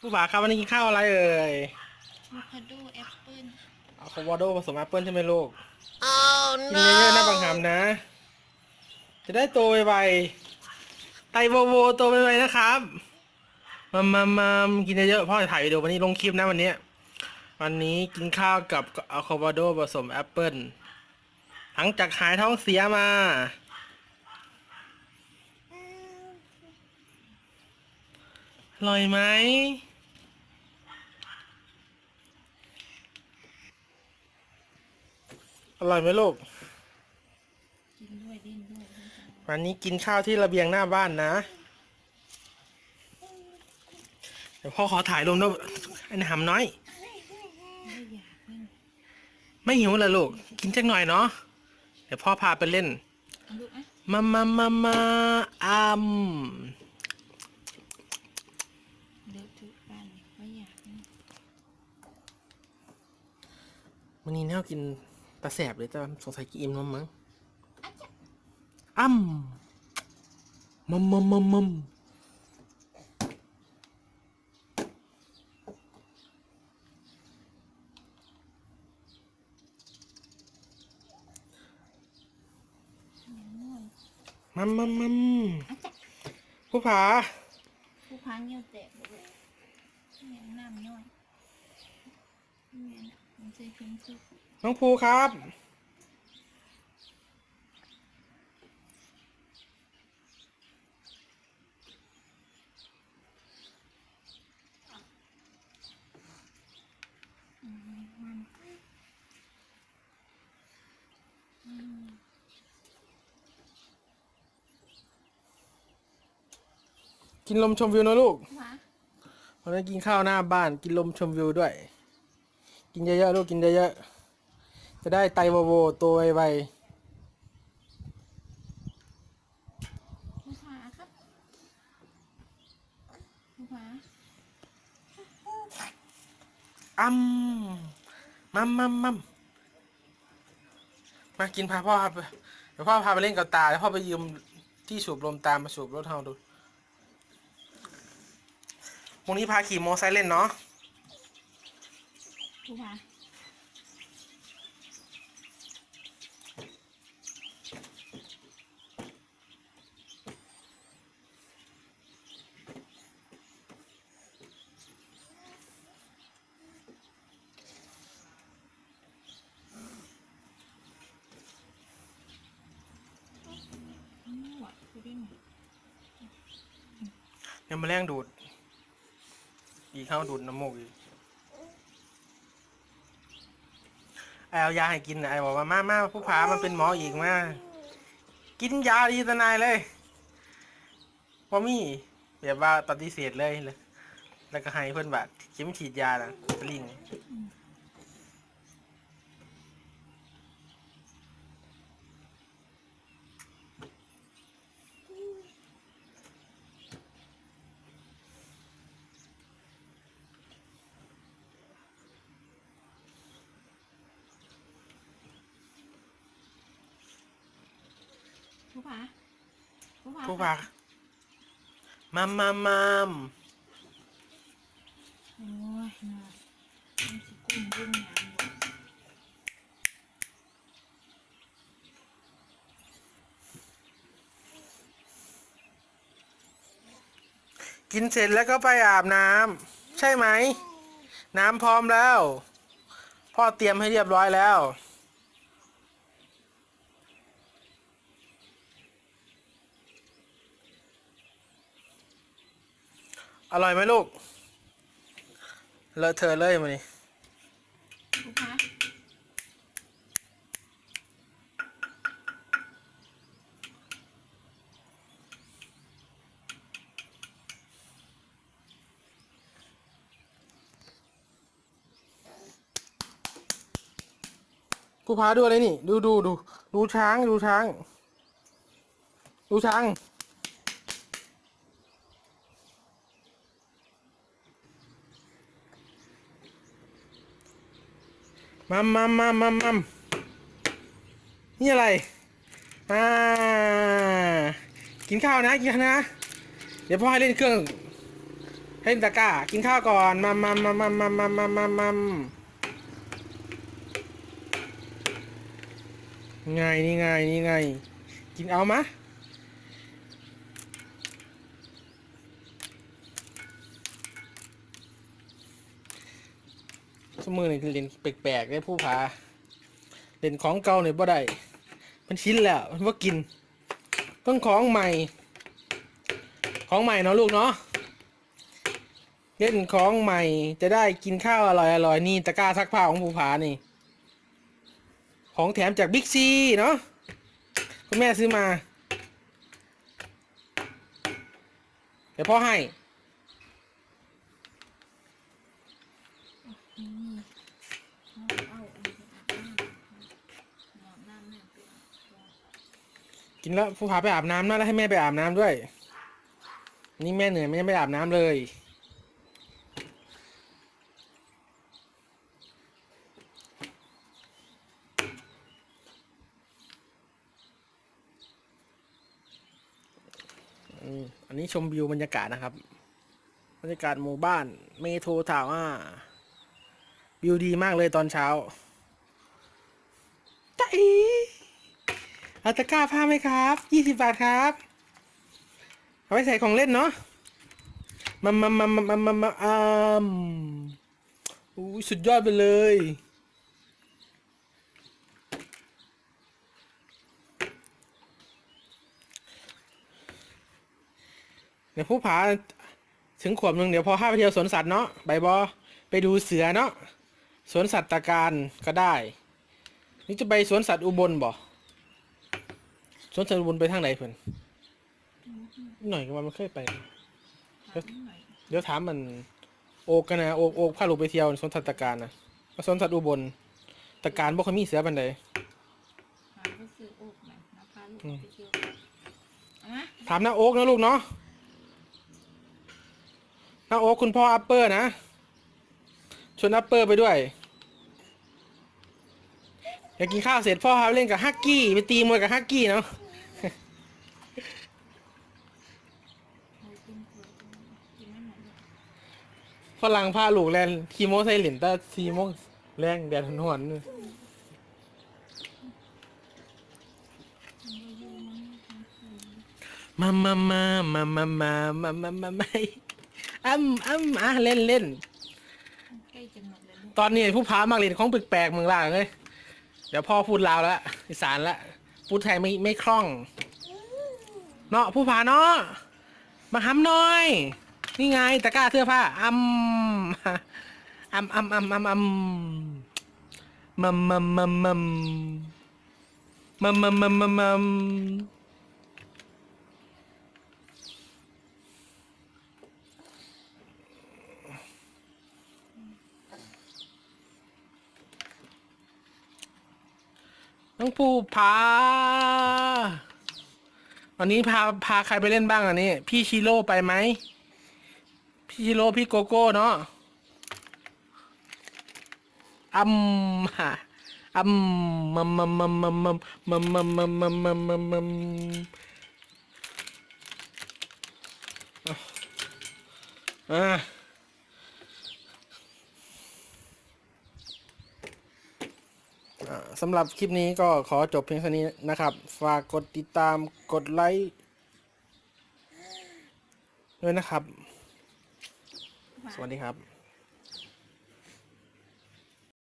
ผู้บ่าวครับวันนี้กินข้าวอะไรเอ่ยอะโวคาโดแอปเปิ้ลอะโวคาโดผสมแอปเปิลใช่ไหมลูกกินเยอะๆนะบางคำนะ จะได้โตไวๆไตโวโวโตไวๆนะครับมามามากินเยอะๆพ่อจะถ่ายวิดีโอวันนี้ลงคลิปนะวันนี้ วันนี้กินข้าวกับอะโวคาโดผสมแอปเปิลหลังจากหายท้องเสียมาอร่อยไหม อร่อยไหมลูกกินด้วยดิ้นด้วยวันนี้กินข้าวที่ระเบียงหน้าบ้านนะ เดี๋ยวพ่อขอถ่ายรวมด้วยไอ้หนำน้อยไม่อยากเล่นไม่หิวเลยลูก กินจักหน่อยเนาะ เดี๋ยวพ่อพาไปเล่นเอาลูกอะมามามามาอัมเดี๋ยวทุกบ้านเนี่ยไม่อยากเล่นวันนี้แนวกิน ปลาแสบเลยแต่สงสัยกินอิ่มนมมั้งอัมมัมมัมมัมมัมง่วงมัมมัมมัมผู้ผาผู้พังเงี้ยวแตกเลยเงี้ยน้ำย่อยเงี้ยน่ะ มันจะขึ้นสุกน้องภูครับมันกินลมชมวิวนะลูกหวาวันนี้กินข้าวหน้าบ้านกินลมชมวิวด้วย กินเยอะๆลูกกินเยอะๆจะได้ไตโวโวโตวไวผู้พาครับผู้พาๆอัมมัมมัมมัมมากินพาพ่อครับเดี๋ยวพ่อพาไปเล่นกับตาแล้วพ่อไปยืมที่สูบลมตามมาสูบรถเฮาดูพรุ่งนี้พาขี่มอไซค์เล่นเนาะ ผู้พาอืมหวานไปดิ้นยังมาแรงดูด อีกเข้าดูดน้ำมูกอีก ไอเอายาให้กินน่ะไอบอกว่ามามาผู้ผามันเป็นหมออีกมากินยาดีทนายเลยพอมี่แบบว่าปฏิเสธเลยเลย แล้วก็ให้เพื่อนแบบเข็มฉีดยาน่ะสลิง ผู้ผาผู้ผาผู้ผามัมมัมมัมโอ้ยน่ามันสิกุ้งยุ่งยามบ่กินเสร็จแล้วก็ไปอาบน้ำใช่ไหม น้ำพร้อมแล้ว พ่อเตรียมให้เรียบร้อยแล้ว อร่อยไหมลูก เลอะเธอะเลยมันนี่ผู้าผู้พาดูอะไรนี่ ดูดูดูดูช้างดูช้าง ดูช้าง มัมมัมมัมมัมมัมนี่อะไร อ่า กินข้าวนะกินข้าวนะ เดี๋ยวพ่อให้เล่นเครื่อง ให้เล่นตะกร้า กินข้าวก่อน มัมมัมมัมมัมมัมมัมมัมมัมมัมไงนี่ไงนี่ไง กินเอามะ มือนี่เล่นแปลกๆได้ผู้พาเล่นของเก่าเนี่ยบ่ได้มันชิ้นแล้วมันว่ากิน ต้องของใหม่ ของใหม่เนาะลูกเนาะเล่นของใหม่จะได้กินข้าวอร่อยอร่อยนี่ตะกร้าซักผ้าของภูผานี่ ของแถมจากบิ๊กซีเนาะคุณแม่ซื้อมา เดี๋ยวพ่อให้ อืมเอาเอาอันนี้ไปอาบน้ำอาบน้ำแม่เปลี่ยน กินแล้วภูผาไปอาบน้ำนะแล้วให้แม่ไปอาบน้ำด้วย นี่แม่เหนื่อยไม่ได้ไอาบน้ำเลย อันนี้ชมวิวบรรยากาศนะครับ บรรยากาศหมู่บ้าน เมโทรทาว่าวิวดีมากเลยตอนเช้าจ้าอี เอาตะกร้าผ้าไหมครับยี่สิบบาทครับ เอาไว้ใส่ของเล่นเนาะมามามามามามามาอ้ามอุ้ยสุดยอดไปเลย เดี๋ยวผู้ผาถึงขวบหนึ่งเดี๋ยวพอห้าไปเที่ยวสวนสัตว์เนาะใบบอไปดูเสือเนาะสวนสัตว์ตะการก็ได้ นี่จะไปสวนสัตว์อุบลบ่ นสัตว์อุบลไปทางไหนเพื่อนหน่อยก็ว่ามันเคยไปถามหน่อยเดี๋ยวถามมัน โอกกันนะโอกโอกพาลูกไปเที่ยวสวนสัตว์ตะการนะสวนสัตว์อุบลตะการบ่เคยมีเสือบันไดถามก็ซื้ออกหน่อยนะพาลูกไปเที่ยวเอามาถามหน้าโอ๊กนะลูกเนาะหน้าโอ๊กคุณพ่ออัปเปอร์นะชวนอัปเปอร์ไปด้วยอยากกินข้าวเสร็จพ่อพาไปเล่นกับฮักกี้ไปตีมวยกับฮักกี้เนาะ เอากินเผื่อกินไม่หมดเลย ฝรั่งพาลูกแลนขี่โมไซค์หลินตาซีโมงแรงแดดหอนมันก็อยู่มันมันคืนมามามามามามามามามาอ้ำอ้ำอะเล่นเล่นใกล้จะหมดแล้วลูกตอนนี้ผู้พามากเรียนของแปลกๆเมืองล่างเลยเดี๋ยวพ่อพูดลาวแล้วอีสานละพูดไทยไม่ไม่คล่อง เนาะผู้พาเนาะมาห้ำหน่อย นี่ไงตะกร้าเสื้อผ้าอ้ำอ้ำอ้ำอ้ำอ้ำอ้ำมัมมัมมัมมัมมัมมัมมัมมัมมัมน้องปูพาวันนี้พาพาใครไปเล่นบ้างอันนี้ พี่ชิโร่ไปไหม พี่ชิโร่พี่โกโก้เนาะอัมฮะอัมมัมมัมมัมมัมมัมมัมมัมมัมมัมมัมมัมมัมอ่าสำหรับคลิปนี้ก็ขอจบเพียงเท่านี้นะครับ ฝากกดติดตามกดไลค์ด้วยนะครับ วัสดีครับ